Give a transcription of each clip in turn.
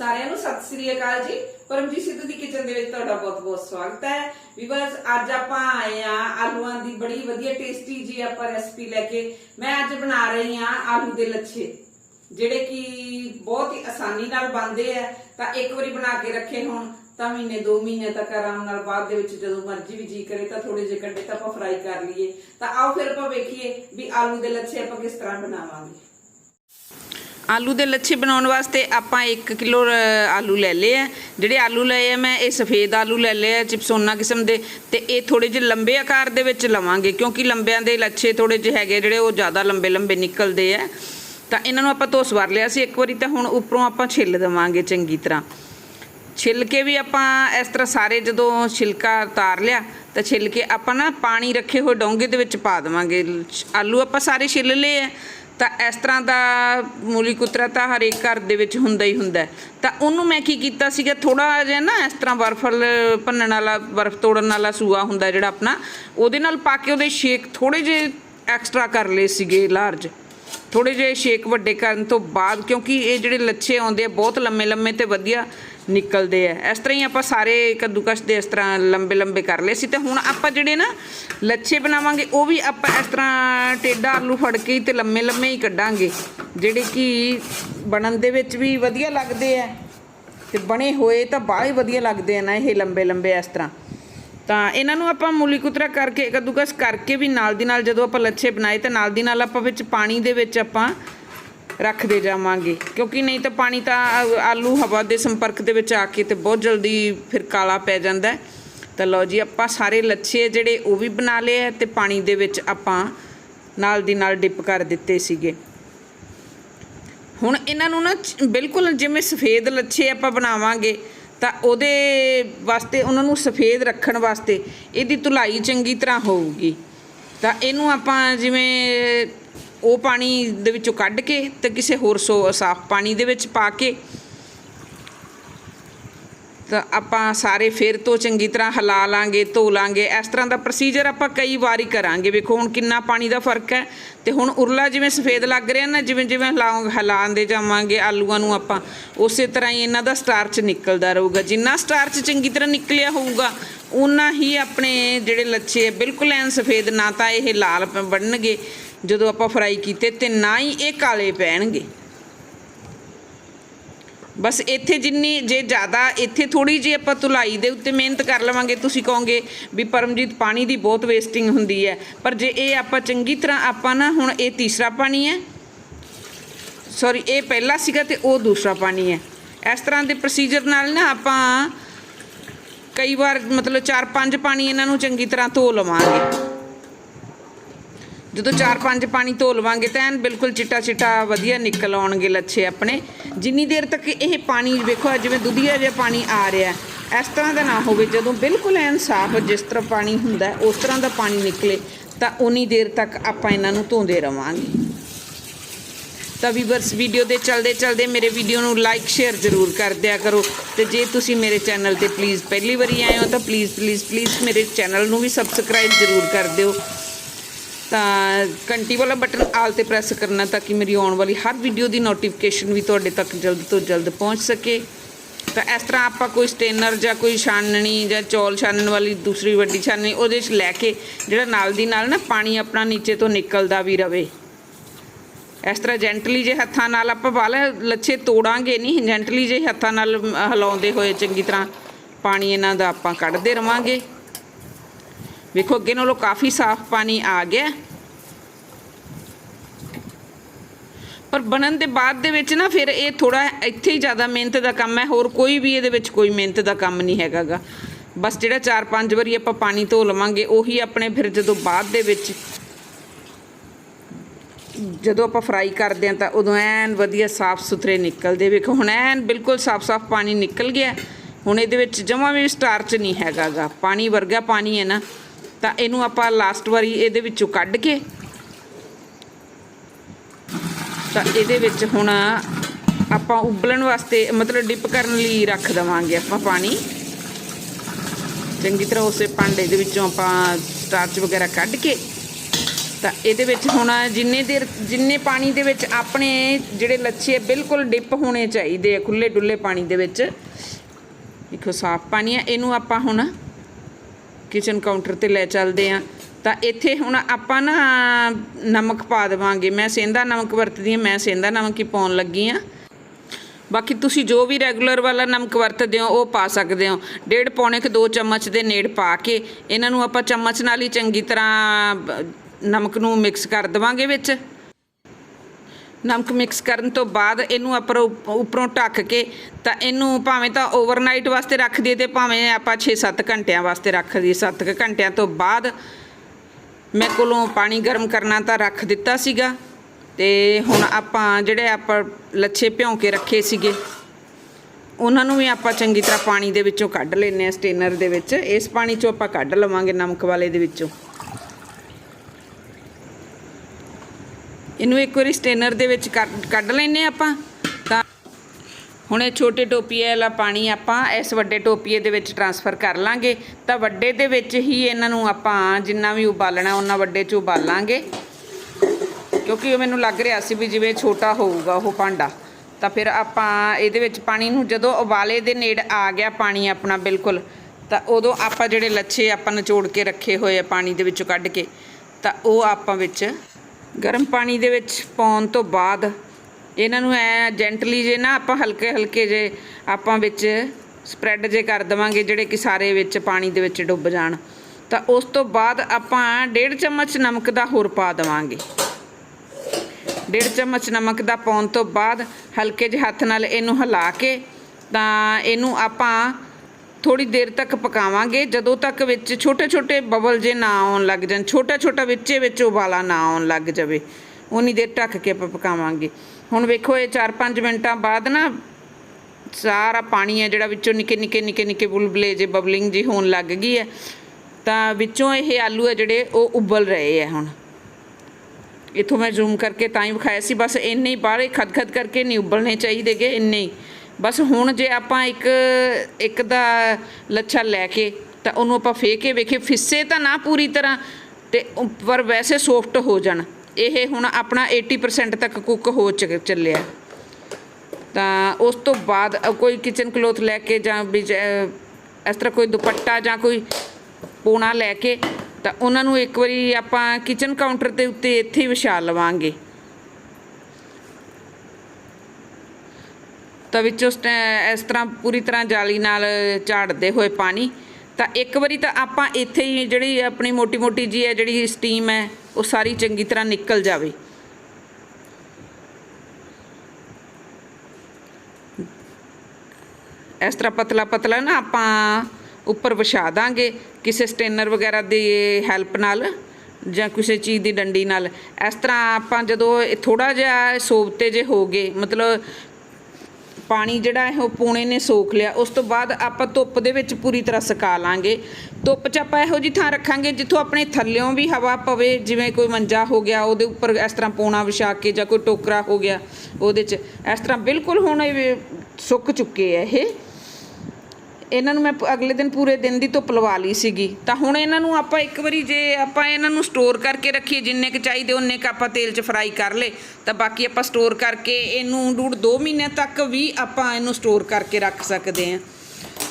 ਸਾਰਿਆਂ ਨੂੰ ਸਤਿ ਸ੍ਰੀ ਅਕਾਲ ਜੀ। ਪਰਮਜੀਤ ਸਿੱਧੂ ਦੀ ਕਿਚਨ ਦੇ ਵਿੱਚ ਤੁਹਾਡਾ ਬਹੁਤ-ਬਹੁਤ ਸਵਾਗਤ ਹੈ। ਵੀਵਰਸ ਅੱਜ ਆਪਾਂ ਆਏ ਆ ਆਲੂਆਂ ਦੀ ਬੜੀ ਵਧੀਆ ਟੇਸਟੀ ਜੀ ਆਪਾਂ ਰੈਸਪੀ ਲੈ ਕੇ। ਮੈਂ ਅੱਜ ਬਣਾ ਰਹੀ ਆ ਆਲੂ ਦੇ ਲੱਛੇ, ਜਿਹੜੇ ਕਿ ਬਹੁਤ ਹੀ ਆਸਾਨੀ ਨਾਲ ਬਣਦੇ ਆ। ਤਾਂ ਇੱਕ ਵਾਰੀ ਬਣਾ ਕੇ ਰੱਖੇ ਹੁਣ, ਤਾਂ ਮਹੀਨੇ 2 ਮਹੀਨੇ ਤੱਕ ਆਰਾਮ ਨਾਲ ਬਾਅਦ ਦੇ ਵਿੱਚ ਜਦੋਂ ਮਰਜ਼ੀ ਵੀ ਜੀ ਕਰੇ, ਤਾਂ ਥੋੜੇ ਜਿਹੇ ਕੱਢੇ ਤਾਂ ਆਪਾਂ ਫਰਾਈ ਕਰ ਲਈਏ। ਤਾਂ ਆਓ ਫਿਰ ਆਪਾਂ ਵੇਖੀਏ ਵੀ ਆਲੂ ਦੇ ਲੱਛੇ ਆਪਾਂ ਕਿਸ ਤਰ੍ਹਾਂ ਬਣਾਵਾਂਗੇ। ਆਲੂ ਦੇ ਲੱਛੇ ਬਣਾਉਣ ਵਾਸਤੇ ਆਪਾਂ 1 ਕਿਲੋ ਆਲੂ ਲੈ ਲਏ ਆ। ਜਿਹੜੇ ਆਲੂ ਲਏ ਆ, ਮੈਂ ਇਹ ਸਫੇਦ ਆਲੂ ਲੈ ਲਏ ਆ ਚਿਪਸੋਨਾ ਕਿਸਮ ਦੇ। ਤੇ ਇਹ ਥੋੜੇ ਜਿਹੇ ਲੰਬੇ ਆਕਾਰ ਦੇ ਵਿੱਚ ਲਵਾਂਗੇ, ਕਿਉਂਕਿ ਲੰਬਿਆਂ ਦੇ ਲੱਛੇ ਥੋੜੇ ਜਿਹੇ ਹੈਗੇ ਜਿਹੜੇ ਉਹ ਜ਼ਿਆਦਾ ਲੰਬੇ ਲੰਬੇ ਨਿਕਲਦੇ ਆ। ਤਾਂ ਇਹਨਾਂ ਨੂੰ ਆਪਾਂ ਧੋ ਵਰ ਲਿਆ ਸੀ ਇੱਕ ਵਾਰੀ, ਤਾਂ ਹੁਣ ਉੱਪਰੋਂ ਆਪਾਂ ਛਿੱਲ ਦੇਵਾਂਗੇ ਚੰਗੀ ਤਰ੍ਹਾਂ। ਛਿੱਲ ਕੇ ਵੀ ਆਪਾਂ ਇਸ ਤਰ੍ਹਾਂ ਸਾਰੇ ਜਦੋਂ ਛਿਲਕਾ ਉਤਾਰ ਲਿਆ, ਤਾਂ ਛਿੱਲ ਕੇ ਆਪਾਂ ਨਾ ਪਾਣੀ ਰੱਖੇ ਹੋਏ ਡੋਂਗੇ ਦੇ ਵਿੱਚ ਪਾ ਦੇਵਾਂਗੇ। ਆਲੂ ਆਪਾਂ ਸਾਰੇ ਛਿੱਲ ਲਏ ਆ। ਤਾਂ ਇਸ ਤਰ੍ਹਾਂ ਦਾ ਮੂਲੀ ਕੁਤਰਾ ਤਾਂ ਹਰੇਕ ਘਰ ਦੇ ਵਿੱਚ ਹੁੰਦਾ ਹੀ ਹੁੰਦਾ ਤਾਂ ਉਹਨੂੰ ਮੈਂ ਕੀ ਕੀਤਾ ਸੀਗਾ ਥੋੜਾ ਜਿਹਾ ਨਾ ਇਸ ਤਰ੍ਹਾਂ ਬਰਫਲ ਭੰਨਣ ਵਾਲਾ ਬਰਫ਼ ਤੋੜਨ ਵਾਲਾ ਸੂਆ ਹੁੰਦਾ ਜਿਹੜਾ ਆਪਣਾ, ਉਹਦੇ ਨਾਲ ਪਾ ਕੇ ਉਹਦੇ ਸ਼ੇਕ ਥੋੜੇ ਜਿਹੇ ਐਕਸਟਰਾ ਕਰ ਲਏ ਸੀਗੇ ਲਾਰਜ ਥੋੜੇ ਜਿਹੇ ਸ਼ੇਕ ਵੱਡੇ ਕਰਨ ਤੋਂ ਬਾਅਦ, ਕਿਉਂਕਿ ਇਹ ਜਿਹੜੇ ਲੱਛੇ ਆਉਂਦੇ ਆ, ਬਹੁਤ ਲੰਮੇ ਲੰਮੇ ਤੇ ਵਧੀਆ ਨਿਕਲਦੇ ਆ। ਇਸ ਤਰ੍ਹਾਂ ਹੀ ਆਪਾਂ ਸਾਰੇ ਕੱਦੂਕਸ਼ ਦੇ ਇਸ ਤਰ੍ਹਾਂ ਲੰਬੇ ਲੰਬੇ ਕਰ ਲਏ ਸੀ ਤੇ ਹੁਣ ਆਪਾਂ ਜਿਹੜੇ ਨਾ ਲੱਛੇ ਬਣਾਵਾਂਗੇ, ਉਹ ਵੀ ਆਪਾਂ ਇਸ ਤਰ੍ਹਾਂ ਟੇਡਾ ਆਲੂ ਫੜ ਕੇ ਹੀ ਤੇ ਲੰਮੇ ਲੰਮੇ ਹੀ ਕੱਢਾਂਗੇ, ਜਿਹੜੇ ਕਿ ਬਣਨ ਦੇ ਵਿੱਚ ਵੀ ਵਧੀਆ ਲੱਗਦੇ ਆ ਤੇ ਬਣੇ ਹੋਏ ਤਾਂ ਬਾਹਲੇ ਵਧੀਆ ਲੱਗਦੇ ਆ ਨਾ ਇਹ ਲੰਬੇ ਲੰਬੇ ਇਸ ਤਰ੍ਹਾਂ। ਤਾਂ ਇਹਨਾਂ ਨੂੰ ਆਪਾਂ ਮੂਲੀ ਕੁਤਰਾ ਕਰਕੇ, ਕੱਦੂਕਸ ਕਰਕੇ ਵੀ ਨਾਲ ਦੀ ਨਾਲ ਜਦੋਂ ਆਪਾਂ ਲੱਛੇ ਬਣਾਏ ਤਾਂ ਨਾਲ ਦੀ ਨਾਲ ਆਪਾਂ ਵਿੱਚ ਪਾਣੀ ਦੇ ਵਿੱਚ ਆਪਾਂ ਰੱਖਦੇ ਜਾਵਾਂਗੇ। ਕਿਉਂਕਿ ਨਹੀਂ ਤਾਂ ਪਾਣੀ ਤਾਂ ਆਲੂ ਹਵਾ ਦੇ ਸੰਪਰਕ ਦੇ ਵਿੱਚ ਆ ਕੇ ਤੇ ਬਹੁਤ ਜਲਦੀ ਫਿਰ ਕਾਲਾ ਪੈ ਜਾਂਦਾ। ਤਾਂ ਲਓ ਜੀ, ਆਪਾਂ ਸਾਰੇ ਲੱਛੇ ਜਿਹੜੇ ਉਹ ਵੀ ਬਣਾ ਲਏ ਆ ਤੇ ਪਾਣੀ ਦੇ ਵਿੱਚ ਆਪਾਂ ਨਾਲ ਦੀ ਨਾਲ ਡਿਪ ਕਰ ਦਿੱਤੇ ਸੀਗੇ। ਹੁਣ ਇਹਨਾਂ ਨੂੰ ਨਾ ਬਿਲਕੁਲ ਜਿਵੇਂ ਸਫੇਦ ਲੱਛੇ ਆਪਾਂ ਬਣਾਵਾਂਗੇ, ਤਾਂ ਉਹਦੇ ਵਾਸਤੇ, ਉਹਨਾਂ ਨੂੰ ਸਫੇਦ ਰੱਖਣ ਵਾਸਤੇ ਇਹਦੀ ਧੁਲਾਈ ਚੰਗੀ ਤਰ੍ਹਾਂ ਹੋਊਗੀ। ਤਾਂ ਇਹਨੂੰ ਆਪਾਂ ਜਿਵੇਂ ਉਹ ਪਾਣੀ ਦੇ ਵਿੱਚੋਂ ਕੱਢ ਕੇ ਤੇ ਕਿਸੇ ਹੋਰ ਸੋ ਸਾਫ਼ ਪਾਣੀ ਦੇ ਵਿੱਚ ਪਾ ਕੇ ਤਾਂ ਆਪਾਂ ਸਾਰੇ ਫਿਰ ਤੋਂ ਚੰਗੀ ਤਰ੍ਹਾਂ ਹਿਲਾ ਲਾਂਗੇ ਧੋ ਲਾਂਗੇ। ਇਸ ਤਰ੍ਹਾਂ ਦਾ ਪ੍ਰੋਸੀਜਰ ਆਪਾਂ ਕਈ ਵਾਰੀ ਕਰਾਂਗੇ। ਵੇਖੋ ਹੁਣ ਕਿੰਨਾ ਪਾਣੀ ਦਾ ਫ਼ਰਕ ਹੈ ਤੇ ਹੁਣ ਉਰਲਾ ਜਿਵੇਂ ਸਫੇਦ ਲੱਗ ਰਿਹਾ ਨਾ ਜਿਵੇਂ ਜਿਵੇਂ ਹਿਲਾਉਂ ਹਿਲਾਉਂਦੇ ਜਾਵਾਂਗੇ ਆਲੂਆਂ ਨੂੰ ਆਪਾਂ ਉਸੇ ਤਰ੍ਹਾਂ ਹੀ ਇਹਨਾਂ ਦਾ ਸਟਾਰਚ ਨਿਕਲਦਾ ਰਹੂਗਾ। ਜਿੰਨਾ ਸਟਾਰਚ ਚੰਗੀ ਤਰ੍ਹਾਂ ਨਿਕਲਿਆ ਹੋਊਗਾ ਉਨਾ ਹੀ ਆਪਣੇ ਜਿਹੜੇ ਲੱਛੇ ਆ, ਬਿਲਕੁਲ ਐਨ ਸਫੇਦ ਨਾ ਤਾਂ ਇਹ ਲਾਲ ਪ- ਬਣਨਗੇ। ਜਦੋਂ ਆਪਾਂ ਫਰਾਈ ਕੀਤੇ ਤੇ ਨਾ ਹੀ ਇਹ ਕਾਲੇ ਪੈਣਗੇ। ਬਸ ਇੱਥੇ ਜਿੰਨੀ ਜੇ ਜ਼ਿਆਦਾ ਇੱਥੇ ਥੋੜੀ ਜਿਹੀ ਆਪਾਂ ਧੁਲਾਈ ਦੇ ਉੱਤੇ ਮਿਹਨਤ ਕਰ ਲਵਾਂਗੇ, ਤੁਸੀਂ ਕਹੋਗੇ ਵੀ ਪਰਮਜੀਤ ਪਾਣੀ ਦੀ ਬਹੁਤ ਵੇਸਟਿੰਗ ਹੁੰਦੀ ਹੈ। ਪਰ ਜੇ ਇਹ ਆਪਾਂ ਚੰਗੀ ਤਰ੍ਹਾਂ ਆਪਾਂ ਨਾ ਹੁਣ ਇਹ ਤੀਸਰਾ ਪਾਣੀ ਹੈ ਸੌਰੀ ਇਹ ਪਹਿਲਾ ਸੀਗਾ ਤੇ ਉਹ ਦੂਸਰਾ ਪਾਣੀ ਹੈ। ਇਸ ਤਰ੍ਹਾਂ ਦੇ ਪ੍ਰੋਸੀਜਰ ਨਾਲ ਨਾ ਆਪਾਂ ਕਈ ਵਾਰ ਮਤਲਬ 4-5 ਪਾਣੀ ਇਹਨਾਂ ਨੂੰ ਚੰਗੀ ਤਰ੍ਹਾਂ ਧੋ ਲਵਾਂਗੇ। ਜਦੋਂ 4-5 ਪਾਣੀ ਧੋ ਲਵਾਂਗੇ ਤਾਂ ਐਨ ਬਿਲਕੁਲ ਚਿੱਟਾ ਚਿੱਟਾ ਵਧੀਆ ਨਿਕਲ ਆਉਣਗੇ ਲੱਛੇ ਆਪਣੇ। ਜਿੰਨੀ ਦੇਰ ਤੱਕ ਇਹ ਪਾਣੀ ਵੇਖੋ ਜਿਵੇਂ ਦੁਧੀਆ ਜਿਹਾ ਪਾਣੀ ਆ ਰਿਹਾ, ਇਸ ਤਰ੍ਹਾਂ ਦਾ ਨਾ ਹੋਵੇ। ਜਦੋਂ ਬਿਲਕੁਲ ਐਨ ਸਾਫ਼ ਜਿਸ ਤਰ੍ਹਾਂ ਪਾਣੀ ਹੁੰਦਾ, ਉਸ ਤਰ੍ਹਾਂ ਦਾ ਪਾਣੀ ਨਿਕਲੇ, ਤਾਂ ਉਨੀ ਦੇਰ ਤੱਕ ਆਪਾਂ ਇਹਨਾਂ ਨੂੰ ਧੋਂਦੇ ਰਵਾਂਗੇ। ਤਾਂ ਵੀਵਰਸ, ਵੀਡੀਓ ਦੇ ਚਲਦੇ ਚਲਦੇ ਮੇਰੇ ਵੀਡੀਓ ਨੂੰ ਲਾਈਕ ਸ਼ੇਅਰ ਜ਼ਰੂਰ ਕਰ ਦਿਆ ਕਰੋ। ਤੇ ਜੇ ਤੁਸੀਂ ਮੇਰੇ ਚੈਨਲ ਤੇ ਪਲੀਜ਼ ਪਹਿਲੀ ਵਾਰੀ ਆਏ ਹੋ, ਤਾਂ ਪਲੀਜ਼ ਪਲੀਜ਼ ਪਲੀਜ਼ ਮੇਰੇ ਚੈਨਲ ਨੂੰ ਵੀ ਸਬਸਕ੍ਰਾਈਬ ਜ਼ਰੂਰ ਕਰ ਦਿਓ। ਤਾਂ ਘੰਟੀ ਵਾਲਾ ਬਟਨ ਆਲ ਤੇ ਪ੍ਰੈਸ ਕਰਨਾ ਤਾਂ ਕਿ ਮੇਰੀ ਆਉਣ ਵਾਲੀ ਹਰ ਵੀਡੀਓ ਦੀ ਨੋਟੀਫਿਕੇਸ਼ਨ ਵੀ ਤੁਹਾਡੇ ਤੱਕ ਜਲਦ ਤੋਂ ਜਲਦ ਪਹੁੰਚ ਸਕੇ। ਤਾਂ ਇਸ ਤਰ੍ਹਾਂ ਆਪਾਂ ਕੋਈ ਸਟੇਨਰ ਜਾਂ ਕੋਈ ਛਾਨਣੀ ਜਾਂ ਚੌਲ ਛਾਨਣ ਵਾਲੀ ਦੂਸਰੀ ਵੱਡੀ ਛਾਨਣੀ ਉਹਦੇ 'ਚ ਲੈ ਕੇ ਜਿਹੜਾ ਨਾਲ ਦੀ ਨਾਲ ਨਾ ਪਾਣੀ ਆਪਣਾ ਨੀਚੇ ਤੋਂ ਨਿਕਲਦਾ ਵੀ ਰਵੇ। ਇਸ ਤਰ੍ਹਾਂ ਜੈਂਟਲੀ ਜੇ ਹੱਥਾਂ ਨਾਲ ਆਪਾਂ ਵਾਲ ਲੱਛੇ ਤੋੜਾਂਗੇ ਨਹੀਂ ਜੈਂਟਲੀ ਜੇ ਹੱਥਾਂ ਨਾਲ ਅਮ, ਹਿਲਾਉਂਦੇ ਹੋਏ ਚੰਗੀ ਤਰ੍ਹਾਂ ਪਾਣੀ ਇਹਨਾਂ ਦਾ ਆਪਾਂ ਕੱਢਦੇ ਰਵਾਂਗੇ। ਵੇਖੋ, ਅੱਗੇ ਨਾਲੋਂ ਕਾਫੀ ਸਾਫ਼ ਪਾਣੀ ਆ ਗਿਆ। ਪਰ ਬਣਨ ਦੇ ਬਾਅਦ ਦੇ ਵਿੱਚ ਨਾ ਫਿਰ ਇਹ ਥੋੜਾ ਇੱਥੇ ਹੀ ਜ਼ਿਆਦਾ ਮਿਹਨਤ ਦਾ ਕੰਮ ਹੈ, ਹੋਰ ਕੋਈ ਵੀ ਇਹਦੇ ਵਿੱਚ ਕੋਈ ਮਿਹਨਤ ਦਾ ਕੰਮ ਨਹੀਂ ਹੈਗਾਗਾ। ਬਸ ਜਿਹੜਾ 4-5 ਵਾਰੀ ਆਪਾਂ ਪਾਣੀ ਧੋ ਲਵਾਂਗੇ, ਉਹੀ ਆਪਣੇ ਫਿਰ ਜਦੋਂ ਬਾਅਦ ਦੇ ਵਿੱਚ ਜਦੋਂ ਆਪਾਂ ਫਰਾਈ ਕਰਦੇ ਹਾਂ ਤਾਂ ਉਦੋਂ ਐਨ ਵਧੀਆ ਸਾਫ਼ ਸੁਥਰੇ ਨਿਕਲਦੇ। ਵੇਖੋ, ਹੁਣ ਐਨ ਬਿਲਕੁਲ ਸਾਫ਼-ਸਾਫ਼ ਪਾਣੀ ਨਿਕਲ ਗਿਆ। ਹੁਣ ਇਹਦੇ ਵਿੱਚ ਜਮਾਂ ਵੀ ਸਟਾਰਚ ਨਹੀਂ ਹੈਗਾਗਾ। ਪਾਣੀ ਵਰਗਾ ਪਾਣੀ ਹੈ ਨਾ। ਤਾਂ ਇਹਨੂੰ ਆਪਾਂ ਲਾਸਟ ਵਾਰੀ ਇਹਦੇ ਵਿੱਚੋਂ ਕੱਢ ਕੇ ਤਾਂ ਇਹਦੇ ਵਿੱਚ ਹੁਣ ਆਪਾਂ ਉਬਲਣ ਵਾਸਤੇ ਮਤਲਬ ਡਿਪ ਕਰਨ ਲਈ ਰੱਖ ਦਵਾਂਗੇ ਆਪਾਂ ਪਾਣੀ। ਚੰਗੀ ਤਰ੍ਹਾਂ ਉਸੇ ਭਾਂਡੇ ਦੇ ਵਿੱਚੋਂ ਆਪਾਂ ਸਟਾਰਚ ਵਗੈਰਾ ਕੱਢ ਕੇ ਤਾਂ ਇਹਦੇ ਵਿੱਚ ਹੁਣ ਜਿੰਨੇ ਦੇਰ ਜਿੰਨੇ ਪਾਣੀ ਦੇ ਵਿੱਚ ਆਪਣੇ ਜਿਹੜੇ ਲੱਛੇ ਬਿਲਕੁਲ ਡਿਪ ਹੋਣੇ ਚਾਹੀਦੇ ਆ ਖੁੱਲੇ ਡੁੱਲੇ ਪਾਣੀ ਦੇ ਵਿੱਚ। ਦੇਖੋ ਸਾਫ਼ ਪਾਣੀ ਆ, ਇਹਨੂੰ ਆਪਾਂ ਹੁਣ ਕਿਚਨ ਕਾਊਂਟਰ ਤੇ ਲੈ ਚੱਲਦੇ ਆ। ਤਾਂ ਇੱਥੇ ਹੁਣ ਆਪਾਂ ਨਾ ਨਮਕ ਪਾ ਦੇਵਾਂਗੇ। ਮੈਂ ਸੇਂਦਾ ਨਮਕ ਵਰਤਦੀ ਆ, ਮੈਂ ਸੇਂਦਾ ਨਮਕ ਹੀ ਪਾਉਣ ਲੱਗੀ ਆ। ਬਾਕੀ ਤੁਸੀਂ ਜੋ ਵੀ ਰੈਗੂਲਰ ਵਾਲਾ ਨਮਕ ਵਰਤਦੇ ਹੋ, ਉਹ ਪਾ ਸਕਦੇ ਹੋ। ਡੇਢ ਪੌਣੇ ਕੁ 2 ਚਮਚ ਦੇ ਨੇੜ ਪਾ ਕੇ ਇਹਨਾਂ ਨੂੰ ਆਪਾਂ ਚਮਚ ਨਾਲ ਹੀ ਚੰਗੀ ਤਰ੍ਹਾਂ ਨਮਕ ਨੂੰ ਮਿਕਸ ਕਰ ਦੇਵਾਂਗੇ ਵਿੱਚ। ਨਮਕ ਮਿਕਸ ਕਰਨ ਤੋਂ ਬਾਅਦ ਇਹਨੂੰ ਆਪਾਂ ਉਪ- ਉੱਪਰੋਂ ਢੱਕ ਕੇ ਤਾਂ ਇਹਨੂੰ ਭਾਵੇਂ ਤਾਂ ਓਵਰਨਾਈਟ ਵਾਸਤੇ ਰੱਖ ਦਈਏ ਤੇ ਭਾਵੇਂ ਆਪਾਂ 6-7 ਘੰਟਿਆਂ ਵਾਸਤੇ ਰੱਖ ਦਈਏ। 7 ਕੁ ਘੰਟਿਆਂ ਤੋਂ ਬਾਅਦ ਮੈਂ ਕੋਲੋਂ ਪਾਣੀ ਗਰਮ ਕਰਨਾ ਤਾਂ ਰੱਖ ਦਿੱਤਾ ਸੀਗਾ ਤੇ ਹੁਣ ਆਪਾਂ ਜਿਹੜੇ ਆਪਾਂ ਲੱਛੇ ਭਿਉਂ ਕੇ ਰੱਖੇ ਸੀਗੇ, ਉਹਨਾਂ ਨੂੰ ਵੀ ਆਪਾਂ ਚੰਗੀ ਤਰ੍ਹਾਂ ਪਾਣੀ ਦੇ ਵਿੱਚੋਂ ਕੱਢ ਲੈਨੇ ਆ ਸਟੇਨਰ ਦੇ ਵਿੱਚ। ਇਸ ਪਾਣੀ ਚੋਂ ਆਪਾਂ ਕੱਢ ਲਵਾਂਗੇ ਨਮਕ ਵਾਲੇ ਦੇ ਵਿੱਚੋਂ। ਇਹਨੂੰ ਇੱਕ ਵਾਰੀ ਸਟੇਨਰ ਦੇ ਵਿੱਚ ਕੱਢ- ਕੱਢ ਲੈਨੇ ਆਪਾਂ। ਤਾਂ ਹੁਣ ਇਹ ਛੋਟੇ ਟੋਪੀਏ ਵਾਲਾ ਪਾਣੀ ਆਪਾਂ ਇਸ ਵੱਡੇ ਟੋਪੀਏ ਦੇ ਵਿੱਚ ਟਰਾਂਸਫਰ ਕਰ ਲਾਂਗੇ। ਤਾਂ ਵੱਡੇ ਦੇ ਵਿੱਚ ਹੀ ਇਹਨਾਂ ਨੂੰ ਆਪਾਂ ਜਿੰਨਾ ਵੀ ਉਬਾਲਣਾ, ਉਹਨਾਂ ਵੱਡੇ 'ਚ ਉਬਾਲਾਂਗੇ। ਕਿਉਂਕਿ ਉਹ ਮੈਨੂੰ ਲੱਗ ਰਿਹਾ ਸੀ ਵੀ ਜਿਵੇਂ ਛੋਟਾ ਹੋਊਗਾ ਉਹ ਭਾਂਡਾ। ਤਾਂ ਫਿਰ ਆਪਾਂ ਇਹਦੇ ਵਿੱਚ ਪਾਣੀ ਨੂੰ ਜਦੋਂ ਉਬਾਲੇ ਦੇ ਨੇੜ ਆ ਗਿਆ ਪਾਣੀ ਆਪਣਾ ਬਿਲਕੁਲ, ਤਾਂ ਉਦੋਂ ਆਪਾਂ ਜਿਹੜੇ ਲੱਛੇ ਆਪਾਂ ਨਿਚੋੜ ਕੇ ਰੱਖੇ ਹੋਏ ਆ ਪਾਣੀ ਦੇ ਵਿੱਚੋਂ ਕੱਢ ਕੇ, ਤਾਂ ਉਹ ਆਪਾਂ ਵਿੱਚ ਗਰਮ ਪਾਣੀ ਦੇ ਵਿੱਚ ਪਾਉਣ ਤੋਂ ਬਾਅਦ ਇਹਨਾਂ ਨੂੰ ਐ ਜੈਂਟਲੀ ਜੇ ਨਾ ਆਪਾਂ ਹਲਕੇ ਹਲਕੇ ਜੇ ਆਪਾਂ ਵਿੱਚ ਸਪਰੈਡ ਜੇ ਕਰ ਦਵਾਂਗੇ ਜਿਹੜੇ ਕਿ ਸਾਰੇ ਵਿੱਚ ਪਾਣੀ ਦੇ ਵਿੱਚ ਡੁੱਬ ਜਾਣ, ਤਾਂ ਉਸ ਤੋਂ ਬਾਅਦ ਆਪਾਂ ਡੇਢ ਚਮਚ ਨਮਕ ਦਾ ਹੋਰ ਪਾ ਦਵਾਂਗੇ। ਡੇਢ ਚਮਚ ਨਮਕ ਦਾ ਪਾਉਣ ਤੋਂ ਬਾਅਦ ਹਲਕੇ ਜਿਹੇ ਹੱਥ ਨਾਲ ਇਹਨੂੰ ਹਿਲਾ ਕੇ ਤਾਂ ਇਹਨੂੰ ਆਪਾਂ ਥੋੜੀ ਦੇਰ ਤੱਕ ਪਕਾਵਾਂਗੇ। ਜਦੋਂ ਤੱਕ ਵਿੱਚ ਛੋਟੇ ਛੋਟੇ ਬਬਲ ਜੇ ਨਾ ਆਉਣ ਲੱਗ ਜਾਣ ਛੋਟਾ ਛੋਟਾ ਵਿੱਚੇ ਵਿੱਚ ਉਬਾਲਾ ਨਾ ਆਉਣ ਲੱਗ ਜਾਵੇ ਉਨੀ ਦੇਰ ਢੱਕ ਕੇ ਆਪਾਂ ਪਕਾਵਾਂਗੇ। ਹੁਣ ਵੇਖੋ, ਇਹ 4-5 ਮਿੰਟਾਂ ਬਾਅਦ ਨਾ ਸਾਰਾ ਪਾਣੀ ਹੈ ਜਿਹੜਾ ਵਿੱਚੋਂ ਨਿੱਕੇ ਨਿੱਕੇ ਨਿੱਕੇ ਨਿੱਕੇ ਬੁਲਬਲੇ ਜੇ, ਬਬਲਿੰਗ ਜੀ ਹੋਣ ਲੱਗ ਗਈ ਹੈ, ਤਾਂ ਵਿੱਚੋਂ ਇਹ ਆਲੂ ਹੈ ਜਿਹੜੇ ਉਹ ਉਬਲ ਰਹੇ ਆ ਹੁਣ। ਇਥੋਂ ਮੈਂ ਜ਼ੂਮ ਕਰਕੇ ਤਾਂ ਹੀ ਵਿਖਾਇਆ ਸੀ, ਬਸ ਇੰਨੇ ਹੀ ਬਾਹਰ ਖਦਖਦ ਕਰਕੇ ਨਹੀਂ ਉਬਲਣੇ ਚਾਹੀਦੇਗੇ ਇੰਨੇ ਹੀ। ਬਸ ਹੁਣ ਜੇ ਆਪਾਂ ਇੱਕ ਇੱਕ ਦਾ ਲੱਛਾ ਲੈ ਕੇ ਤਾਂ ਉਹਨੂੰ ਆਪਾਂ ਫੇਕ ਕੇ ਵੇਖੇ ਫਿੱਸੇ ਤਾਂ ਨਾ ਪੂਰੀ ਤਰ੍ਹਾਂ ਤੇ ਪਰ ਵੈਸੇ ਸੌਫਟ ਹੋ ਜਾਣ। ਇਹ ਹੁਣ ਆਪਣਾ 80% ਤੱਕ ਕੁੱਕ ਹੋ ਚੱਲਿਆ। ਤਾਂ ਉਸ ਤੋਂ ਬਾਅਦ ਕੋਈ ਕਿਚਨ ਕਲੋਥ ਲੈ ਕੇ ਜਾਂ ਵੀ ਇਸ ਤਰ੍ਹਾਂ ਕੋਈ ਦੁਪੱਟਾ ਜਾਂ ਕੋਈ ਪੋਣਾ ਲੈ ਕੇ ਤਾਂ ਉਹਨਾਂ ਨੂੰ ਇੱਕ ਵਾਰੀ ਆਪਾਂ ਕਿਚਨ ਕਾਊਂਟਰ ਦੇ ਉੱਤੇ ਇੱਥੇ ਹੀ ਵਿਛਾ ਲਵਾਂਗੇ। ਤਾਂ ਵਿੱਚੋਂ ਸਟੈ- ਇਸ ਤਰ੍ਹਾਂ ਪੂਰੀ ਤਰ੍ਹਾਂ ਜਾਲੀ ਨਾਲ ਝਾੜਦੇ ਹੋਏ ਪਾਣੀ। ਤਾਂ ਇੱਕ ਵਾਰੀ ਤਾਂ ਆਪਾਂ ਇੱਥੇ ਹੀ ਜਿਹੜੀ ਆਪਣੀ ਮੋਟੀ ਮੋਟੀ ਜੀ ਹੈ, ਜਿਹੜੀ ਸਟੀਮ ਹੈ, ਉਹ ਸਾਰੀ ਚੰਗੀ ਤਰ੍ਹਾਂ ਨਿਕਲ ਜਾਵੇ। ਇਸ ਤਰ੍ਹਾਂ ਪਤਲਾ ਪਤਲਾ ਨਾ ਆਪਾਂ ਉੱਪਰ ਵਿਛਾ ਦਾਂਗੇ, ਕਿਸੇ ਸਟੇਨਰ ਵਗੈਰਾ ਦੀ ਹੈਲਪ ਨਾਲ ਜਾਂ ਕਿਸੇ ਚੀਜ਼ ਦੀ ਡੰਡੀ ਨਾਲ। ਇਸ ਤਰ੍ਹਾਂ ਆਪਾਂ ਜਦੋਂ ਥੋੜਾ ਜਿਹਾ ਸੋਬਤੇ ਜੇ ਹੋ ਗਏ, ਮਤਲਬ ਪਾਣੀ ਜਿਹੜਾ ਹੈ ਉਹ ਪੂਣੇ ਨੇ ਸੋਖ ਲਿਆ। ਉਸ ਤੋਂ ਬਾਅਦ ਆਪਾਂ ਧੁੱਪ ਦੇ ਵਿੱਚ ਪੂਰੀ ਤਰ੍ਹਾਂ ਸੁਕਾ ਲਾਂਗੇ। ਧੁੱਪ 'ਚ ਆਪਾਂ ਇਹੋ ਜੀ ਥਾਂ ਰੱਖਾਂਗੇ ਜਿੱਥੋਂ ਆਪਣੇ ਥੱਲਿਓਂ ਵੀ ਹਵਾ ਪਵੇ, ਜਿਵੇਂ ਕੋਈ ਮੰਜਾ ਹੋ ਗਿਆ, ਉਹਦੇ ਉੱਪਰ ਇਸ ਤਰ੍ਹਾਂ ਪੂਣਾ ਵਿਛਾ ਕੇ ਜਾਂ ਕੋਈ ਟੋਕਰਾ ਹੋ ਗਿਆ ਉਹਦੇ 'ਚ। ਇਸ ਤਰ੍ਹਾਂ ਬਿਲਕੁਲ ਹੁਣ ਇਹ ਸੁੱਕ ਚੁੱਕੇ ਆ ਇਹ। ਇਹਨਾਂ ਨੂੰ ਮੈਂ ਅਗਲੇ ਦਿਨ ਪੂਰੇ ਦਿਨ ਦੀ ਧੁੱਪ ਲਵਾ ਲਈ ਸੀਗੀ। ਤਾਂ ਹੁਣ ਇਹਨਾਂ ਨੂੰ ਆਪਾਂ ਇੱਕ ਵਾਰੀ ਜੇ ਆਪਾਂ ਇਹਨਾਂ ਨੂੰ ਸਟੋਰ ਕਰਕੇ ਰੱਖੀਏ, ਜਿੰਨੇ ਕੁ ਚਾਹੀਦੇ ਉਹਨੇ ਕੁ ਆਪਾਂ ਤੇਲ 'ਚ ਫਰਾਈ ਕਰ ਲੇ ਤਾਂ ਬਾਕੀ ਆਪਾਂ ਸਟੋਰ ਕਰਕੇ ਇਹਨੂੰ ਡੂਢ 2 ਮਹੀਨੇ ਤੱਕ ਵੀ ਆਪਾਂ ਇਹਨੂੰ ਸਟੋਰ ਕਰਕੇ ਰੱਖ ਸਕਦੇ ਹਾਂ।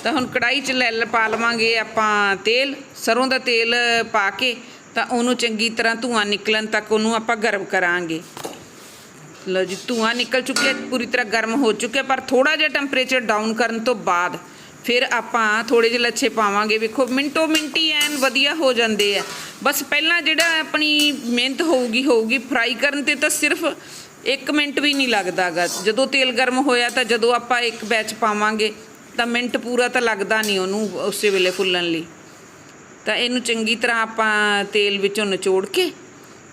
ਤਾਂ ਹੁਣ ਕੜਾਈ 'ਚ ਲੈ ਲ- ਪਾ ਲਵਾਂਗੇ ਆਪਾਂ ਤੇਲ, ਸਰੋਂ ਦਾ ਤੇਲ ਪਾ ਕੇ, ਤਾਂ ਉਹਨੂੰ ਚੰਗੀ ਤਰ੍ਹਾਂ ਧੂਆਂ ਨਿਕਲਣ ਤੱਕ ਉਹਨੂੰ ਆਪਾਂ ਗਰਮ ਕਰਾਂਗੇ। ਲਓ ਜੀ, ਧੂਆਂ ਨਿਕਲ ਚੁੱਕਿਆ, ਪੂਰੀ ਤਰ੍ਹਾਂ ਗਰਮ ਹੋ ਚੁੱਕਿਆ, ਪਰ ਥੋੜਾ ਜਿਹਾ ਟੈਂਪਰੇਚਰ ਡਾਊਨ ਕਰਨ ਤੋਂ ਬਾਅਦ ਫਿਰ ਆਪਾਂ ਥੋੜੇ ਜਿਹੇ ਲੱਛੇ ਪਾਵਾਂਗੇ। ਵੇਖੋ, ਮਿੰਟੋ ਮਿੰਟੀ ਐਨ ਵਧੀਆ ਹੋ ਜਾਂਦੇ ਆ। ਬਸ ਪਹਿਲਾਂ ਜਿਹੜਾ ਆਪਣੀ ਮਿਹਨਤ ਹੋਊਗੀ ਹੋਊਗੀ। ਫਰਾਈ ਕਰਨ ਤੇ ਤਾਂ ਸਿਰਫ 1 ਮਿੰਟ ਵੀ ਨਹੀਂ ਲੱਗਦਾਗਾ ਜਦੋਂ ਤੇਲ ਗਰਮ ਹੋਇਆ ਤਾਂ ਜਦੋਂ ਆਪਾਂ ਇੱਕ ਬੈਚ ਪਾਵਾਂਗੇ, ਤਾਂ ਮਿੰਟ ਪੂਰਾ ਤਾਂ ਲੱਗਦਾ ਨਹੀਂ ਉਹਨੂੰ ਉਸੇ ਵੇਲੇ ਫੁੱਲਣ ਲਈ। ਤਾਂ ਇਹਨੂੰ ਚੰਗੀ ਤਰ੍ਹਾਂ ਆਪਾਂ ਤੇਲ ਵਿੱਚੋਂ ਨਿਚੋੜ ਕੇ,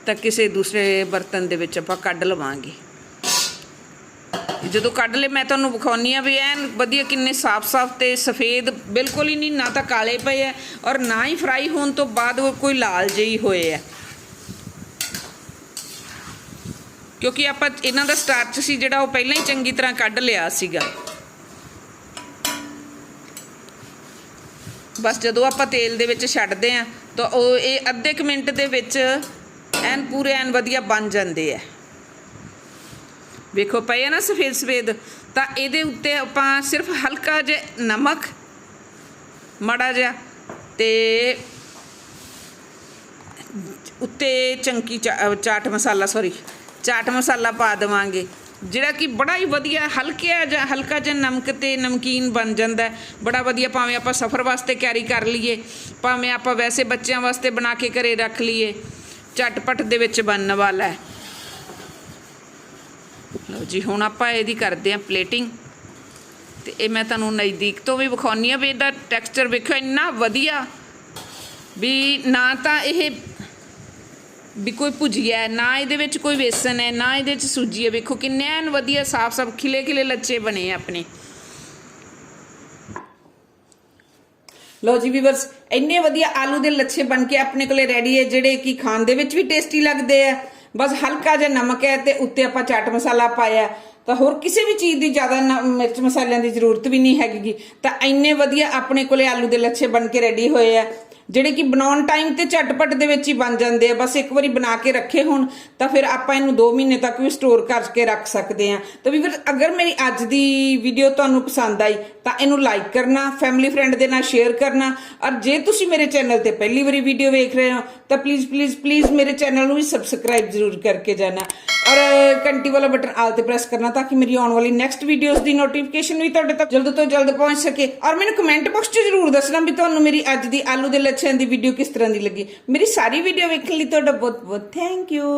ਤਾਂ ਕਿਸੇ ਦੂਸਰੇ ਬਰਤਨ ਦੇ ਵਿੱਚ ਆਪਾਂ ਕੱਢ ਲਵਾਂਗੇ। ਜਦੋਂ ਕੱਢ ਲਏ, ਮੈਂ ਤੁਹਾਨੂੰ ਵਿਖਾਉਣੀ ਆ ਵੀ ਐਨ ਵਧੀਆ ਕਿੰਨੇ ਸਾਫ਼-ਸਾਫ਼ ਤੇ ਸਫੇਦ, ਬਿਲਕੁਲ ਹੀ ਨਹੀਂ, ਨਾ ਤਾਂ ਕਾਲੇ ਪਏ ਆ ਔਰ ਨਾ ਹੀ ਫਰਾਈ ਹੋਣ ਤੋਂ ਬਾਅਦ ਉਹ ਕੋਈ ਲਾਲ ਜਿਹੀ ਹੋਏ ਆ ਕਿਉਂਕਿ ਆਪਾਂ ਇਹਨਾਂ ਦਾ ਸਟਾਰਚ ਸੀ ਜਿਹੜਾ ਉਹ ਪਹਿਲਾਂ ਹੀ ਚੰਗੀ ਤਰ੍ਹਾਂ ਕੱਢ ਲਿਆ ਸੀਗਾ। ਬਸ ਜਦੋਂ ਆਪਾਂ ਤੇਲ ਦੇ ਵਿੱਚ ਛੱਡਦੇ ਆ, ਤਾਂ ਉਹ ਇਹ ਅੱਧੇ ਕੁ ਮਿੰਟ ਦੇ ਵਿੱਚ ਐਨ ਪੂਰੇ ਐਨ ਵਧੀਆ ਬਣ ਜਾਂਦੇ ਆ ਵੇਖੋ, ਪਏ ਆ ਨਾ ਸਫੇਦ ਸਫੇਦ, ਤਾਂ ਇਹਦੇ ਉੱਤੇ ਆਪਾਂ ਸਿਰਫ ਹਲਕਾ ਜਿਹਾ ਨਮਕ, ਮਾੜਾ ਜਿਹਾ ਤੇ ਉੱਤੇ ਚੰਕੀ ਚਾ- ਚਾਟ ਮਸਾਲਾ ਸੌਰੀ ਚਾਟ ਮਸਾਲਾ ਪਾ ਦੇਵਾਂਗੇ। ਜਿਹੜਾ ਕਿ ਬੜਾ ਹੀ ਵਧੀਆ ਹਲਕਿਆ ਜਿਹਾ, ਹਲਕਾ ਜਿਹਾ ਨਮਕ ਤੇ ਨਮਕੀਨ ਬਣ ਜਾਂਦਾ ਬੜਾ ਵਧੀਆ ਭਾਵੇਂ ਆਪਾਂ ਸਫ਼ਰ ਵਾਸਤੇ ਕੈਰੀ ਕਰ ਲਈਏ, ਭਾਵੇਂ ਆਪਾਂ ਵੈਸੇ ਬੱਚਿਆਂ ਵਾਸਤੇ ਬਣਾ ਕੇ ਘਰੇ ਰੱਖ ਲਈਏ, ਝਟਪਟ ਦੇ ਵਿੱਚ ਬਣਨ ਵਾਲਾ ਹੈ। ਜੀ, ਹੁਣ ਆਪਾਂ ਇਹਦੀ ਕਰਦੇ ਹਾਂ ਪਲੇਟਿੰਗ ਤੇ ਇਹ ਮੈਂ ਤੁਹਾਨੂੰ ਨਜ਼ਦੀਕ ਤੋਂ ਵੀ ਵਿਖਾਉਣੀ ਆ ਵੀ ਇਹਦਾ ਟੈਕਸਚਰ ਵੇਖੋ ਇੰਨਾ ਵਧੀਆ ਵੀ ਨਾ ਤਾਂ ਇਹ ਵੀ ਕੋਈ ਭੁਜੀਆ ਹੈ, ਨਾ ਇਹਦੇ ਵਿੱਚ ਕੋਈ ਵੇਸਣ ਹੈ, ਨਾ ਇਹਦੇ ਵਿੱਚ ਸੂਜੀ ਹੈ। ਵੇਖੋ ਕਿੰਨੇ ਐਨ ਵਧੀਆ ਸਾਫ-ਸਾਫ ਖਿਲੇ ਖਿਲੇ ਲੱਚੇ ਬਣੇ ਆ ਆਪਣੇ। ਲੋ ਜੀ ਵੀਵਰਸ ਇੰਨੇ ਵਧੀਆ ਆਲੂ ਦੇ ਲੱਛੇ ਬਣ ਕੇ ਆਪਣੇ ਕੋਲੇ ਰੈਡੀ ਹੈ, ਜਿਹੜੇ ਕਿ ਖਾਣ ਦੇ ਵਿੱਚ ਵੀ ਟੇਸਟੀ ਲੱਗਦੇ ਆ। ਬਸ ਹਲਕਾ ਜਿਹਾ ਨਮਕ ਹੈ ਤੇ ਉੱਤੇ ਆਪਾਂ ਚਾਟ ਮਸਾਲਾ ਪਾਇਆ। ਤਾਂ ਹੋਰ ਕਿਸੇ ਵੀ ਚੀਜ਼ ਦੀ ਜ਼ਿਆਦਾ ਮਿਰਚ ਮਸਾਲਿਆਂ ਦੀ ਜ਼ਰੂਰਤ ਵੀ ਨਹੀਂ ਹੈਗੀ ਤਾਂ ਇੰਨੇ ਵਧੀਆ ਆਪਣੇ ਕੋਲੇ ਆਲੂ ਦੇ ਲੱਛੇ ਬਣ ਕੇ ਰੈਡੀ ਹੋਏ ਆ। ਜਿਹੜੇ ਕਿ ਬਣਾਉਣ ਟਾਈਮ ਤੇ ਝਟਪਟ ਦੇ ਵਿੱਚ ਹੀ ਬਣ ਜਾਂਦੇ ਆ। ਬਸ ਇੱਕ ਵਾਰੀ ਬਣਾ ਕੇ ਰੱਖੇ ਹੁਣ, ਤਾਂ ਫਿਰ ਆਪਾਂ ਇਹਨੂੰ 2 ਮਹੀਨੇ ਤੱਕ ਵੀ ਸਟੋਰ ਕਰਕੇ ਰੱਖ ਸਕਦੇ ਆ। ਤਾਂ ਵੀ ਫਿਰ ਅਗਰ ਮੇਰੀ ਅੱਜ ਦੀ ਵੀਡੀਓ ਤੁਹਾਨੂੰ ਪਸੰਦ ਆਈ, ਤਾਂ ਇਹਨੂੰ ਲਾਈਕ ਕਰਨਾ ਫੈਮਿਲੀ ਫਰੈਂਡ ਦੇ ਨਾਲ ਸ਼ੇਅਰ ਕਰਨਾ। ਔਰ ਜੇ ਤੁਸੀਂ ਮੇਰੇ ਚੈਨਲ ਤੇ ਪਹਿਲੀ ਵਾਰੀ ਵੀਡੀਓ ਵੇਖ ਰਹੇ ਹੋ, ਤਾਂ ਪਲੀਜ਼ ਪਲੀਜ਼ ਪਲੀਜ਼ ਮੇਰੇ ਚੈਨਲ ਨੂੰ ਵੀ ਸਬਸਕ੍ਰਾਈਬ ਜ਼ਰੂਰ ਕਰਕੇ ਜਾਣਾ। ਔਰ ਘੰਟੀ ਵਾਲਾ ਬਟਨ ਆਲ ਤੇ ਪ੍ਰੈਸ ਕਰਨਾ ਤਾਂ ਕਿ ਮੇਰੀ ਆਉਣ ਵਾਲੀ ਨੈਕਸਟ ਵੀਡੀਓਜ਼ ਦੀ ਨੋਟੀਫਿਕੇਸ਼ਨ ਵੀ ਤੁਹਾਡੇ ਤੱਕ ਜਲਦ ਤੋਂ ਜਲਦ ਪਹੁੰਚ ਸਕੇ। ਔਰ ਮੈਨੂੰ ਕਮੈਂਟ ਬਾਕਸ 'ਚ ਜ਼ਰੂਰ ਦੱਸਣਾ ਵੀ ਤੁਹਾਨੂੰ ਮੇਰੀ ਅੱਜ ਦੀ ਆਲੂ ਦੇ ਲੱਛਿਆਂ ਦੀ ਵੀਡੀਓ ਕਿਸ ਤਰ੍ਹਾਂ ਦੀ ਲੱਗੀ। ਮੇਰੀ ਸਾਰੀ ਵੀਡੀਓ ਵੇਖਣ ਲਈ ਤੁਹਾਡਾ ਬਹੁਤ ਬਹੁਤ ਥੈਂਕ ਯੂ